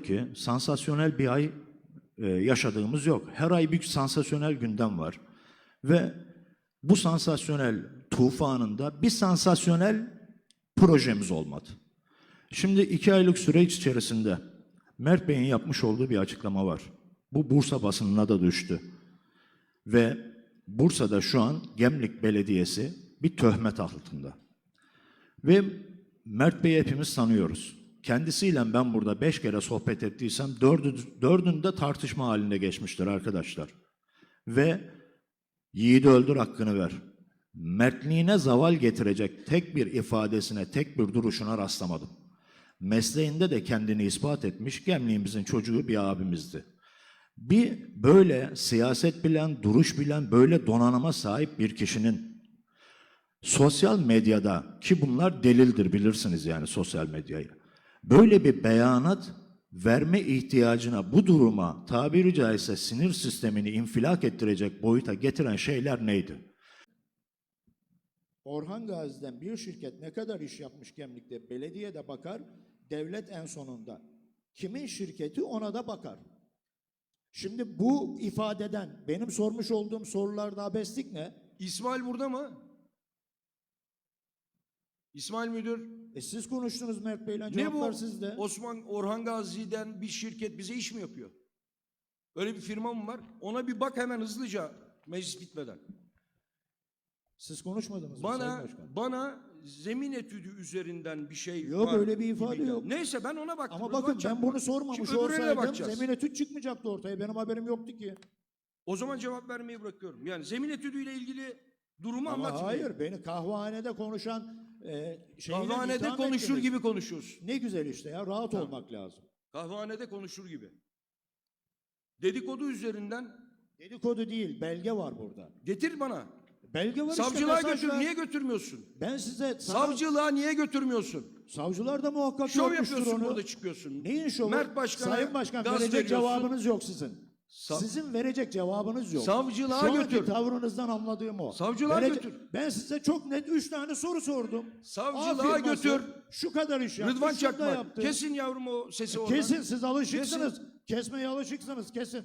ki sansasyonel bir ay e, yaşadığımız yok. Her ay bir sansasyonel gündem var. Ve bu sansasyonel tufanında bir sansasyonel projemiz olmadı. Şimdi iki aylık süreç içerisinde Mert Bey'in yapmış olduğu bir açıklama var. Bu Bursa basınına da düştü. Ve Bursa'da şu an Gemlik Belediyesi bir töhmet altında. Ve Mert Bey'i hepimiz tanıyoruz. Kendisiyle ben burada beş kere sohbet ettiysem dördü, dördünde tartışma halinde geçmiştir arkadaşlar. Ve yiğidi öldür hakkını ver. Mertliğine zaval getirecek tek bir ifadesine, tek bir duruşuna rastlamadım. Mesleğinde de kendini ispat etmiş gemliğimizin çocuğu bir abimizdi. Bir böyle siyaset bilen, duruş bilen, böyle donanıma sahip bir kişinin sosyal medyada ki bunlar delildir bilirsiniz yani sosyal medyayı. Böyle bir beyanat verme ihtiyacına bu duruma tabiri caizse sinir sistemini infilak ettirecek boyuta getiren şeyler neydi? Orhan Gazi'den bir şirket ne kadar iş yapmış Gemlik'te belediye de bakar, devlet en sonunda. Kimin şirketi ona da bakar. Şimdi bu ifadeden benim sormuş olduğum sorularda abeslik ne? İsmail burada mı? İsmail müdür. E siz konuştunuz Mert Bey'le Ne cevaplar bu? sizde. Osman Orhan Gazi'den bir şirket bize iş mi yapıyor? Öyle bir firma mı var? Ona bir bak hemen hızlıca meclis bitmeden. Siz konuşmadınız mı Sayın Bana Başkan? bana zemin etüdü üzerinden bir şey Yok, var öyle bir ifade gibi. yok. Neyse ben ona baktım. Ama bakın ben bunu sormamış Şimdi olsaydım zemin etüt çıkmayacaktı ortaya. Benim haberim yoktu ki. O zaman cevap vermeyi bırakıyorum. Yani zemin etüdüyle ilgili durumu Ama anlatmayayım. hayır beni kahvehanede konuşan e, Kahvehanede itham konuşur ettiniz. gibi konuşuyorsun. Ne güzel işte ya rahat olmak lazım. Kahvehanede konuşur gibi. Dedikodu üzerinden Dedikodu değil belge var burada. getir bana. Belge var Savcılığa işte götür. mesajlar. Niye götürmüyorsun? Ben size sana, Savcılığa niye götürmüyorsun? savcılar da muhakkak Şov yapıyorsun onu. burada çıkıyorsun. Neyin şovu? Mert Başkan'a Sayın Başkan gaz verecek veriyorsun. cevabınız yok sizin. Sa- sizin verecek cevabınız yok. Savcılığa Şu anki götür. tavrınızdan anladığım o. Savcılığa götür. Ben size çok net üç tane soru sordum. Savcılığa firması götür. Şu kadar iş yaptı. Rıdvan Çakmak. yaptı. Kesin yavrum o sesi oradan. Kesin siz alışıksınız. Kesmeye alışıksınız kesin.